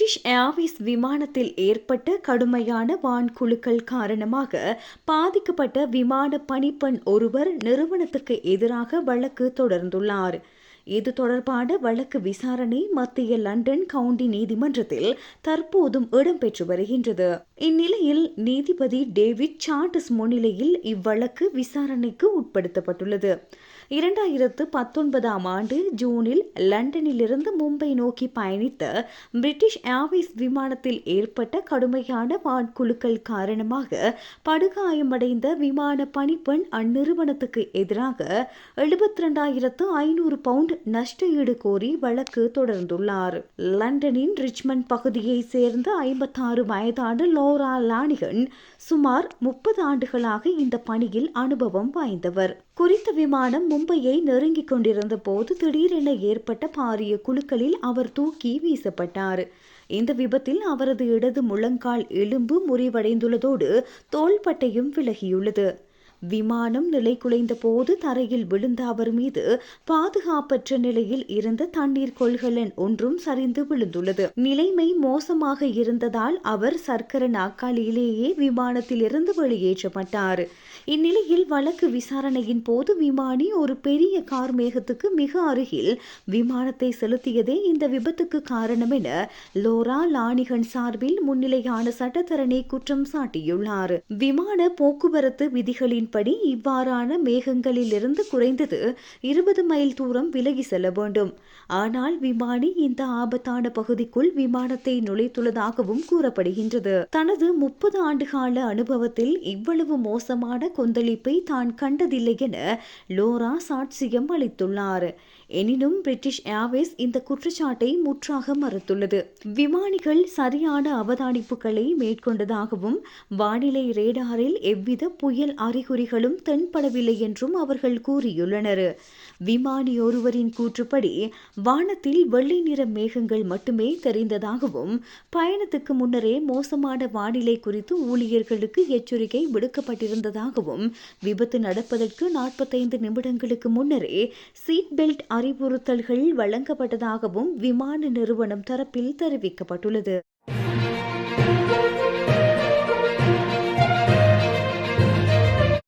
British Airways விமானத்தில் ஏற்பட்ட கடுமையான வான்குழுக்கள் காரணமாக பாதிக்கப்பட்ட விமான பணிப்பெண் ஒருவர் நிறுவனத்துக்கு எதிராக வழக்கு தொடர்ந்துள்ளார். இது தொடர்பான வழக்கு விசாரணை மத்திய லண்டன் கவுண்டி நீதிமன்றத்தில் தற்போதும் இடம்பெற்று வருகின்றது. இந்நிலையில் நீதிபதி டேவிட் சார்டஸ் முன்னிலையில் இவ்வழக்கு விசாரணைக்கு உட்படுத்தப்பட்டுள்ளது. இரண்டாயிரத்து பத்தொன்பதாம் ஆண்டு ஜூனில் லண்டனிலிருந்து மும்பை நோக்கி பயணித்த பிரிட்டிஷ் ஏர்வேஸ் விமானத்தில் ஏற்பட்ட கடுமையான வான்குழுக்கள் காரணமாக படுகாயமடைந்த விமான பணிப்பெண் அந்நிறுவனத்துக்கு எதிராக எழுபத்தி ரெண்டாயிரத்து ஐநூறு பவுண்ட் நஷ்டஈடு கோரி வழக்கு தொடர்ந்துள்ளார். லண்டனின் ரிச்மண்ட் பகுதியைச் சேர்ந்த ஐம்பத்தாறு வயதான லோரா லானிகன் சுமார் முப்பது ஆண்டுகளாக இந்த பணியில் அனுபவம் வாய்ந்தவர். குறித்த விமானம் மும்பையை நெருங்கிக் கொண்டிருந்த போது திடீரென ஏற்பட்ட பாரிய குழுக்களில் அவர் தூக்கி வீசப்பட்டார். இந்த விபத்தில் அவரது இடது முழங்கால் எலும்பு முறிவடைந்துள்ளதோடு தோள்பட்டையும் விலகியுள்ளது. விமானம் நிலை குலைந்த போது தரையில் விழுந்த அவர் மீது பாதுகாப்பற்ற நிலையில் இருந்த தண்ணீர் கொள்கலன் ஒன்றும் சரிந்து விழுந்துள்ளது. நிலைமை மோசமாக இருந்ததால் அவர் சர்க்கர நாற்காலியிலேயே விமானத்தில் இருந்து வெளியேற்றப்பட்டார். இந்நிலையில் வழக்கு விசாரணையின் போது விமானி ஒரு பெரிய கார் மேகத்துக்கு மிக அருகில் விமானத்தை செலுத்தியதே இந்த விபத்துக்கு காரணம் என லோரா லானிகன் சார்பில் முன்னிலையான சட்டத்தரணி குற்றம் சாட்டியுள்ளார். விமான போக்குவரத்து விதிகளின்படி இவ்வாறான மேகங்களில் இருந்து குறைந்தது இருபது மைல் தூரம் விலகி செல்ல வேண்டும். ஆனால் விமானி இந்த ஆபத்தான பகுதிக்குள் விமானத்தை நுழைத்துள்ளதாகவும் கூறப்படுகின்றது. தனது முப்பது ஆண்டுகால அனுபவத்தில் இவ்வளவு மோசமான கொந்தளிப்பை தான் கண்டதில்லை என லோரா சாட்சியம் அளித்துள்ளார். எனினும் பிரிட்டிஷ் ஏர்வேஸ் இந்த குற்றச்சாட்டை முற்றாக மறுத்துள்ளது. விமானிகள் சரியான அவதானிப்புகளை மேற்கொண்டதாகவும் வானிலை ரேடாரில் எவ்வித புயல் அறிகுறி அறிகுறிகளும் தென்படவில்லை என்றும் அவர்கள் கூறியுள்ளனர். விமானி ஒருவரின் கூற்றுப்படி வானத்தில் வெள்ளை நிற மேகங்கள் மட்டுமே தெரிந்ததாகவும் பயணத்துக்கு முன்னரே மோசமான வானிலை குறித்து ஊழியர்களுக்கு எச்சரிக்கை விடுக்கப்பட்டிருந்ததாகவும் விபத்து நடப்பதற்கு நாற்பத்தைந்து நிமிடங்களுக்கு முன்னரே சீட் பெல்ட் அறிவுறுத்தல்கள் வழங்கப்பட்டதாகவும் விமான நிறுவனம் தரப்பில் தெரிவிக்கப்பட்டுள்ளது.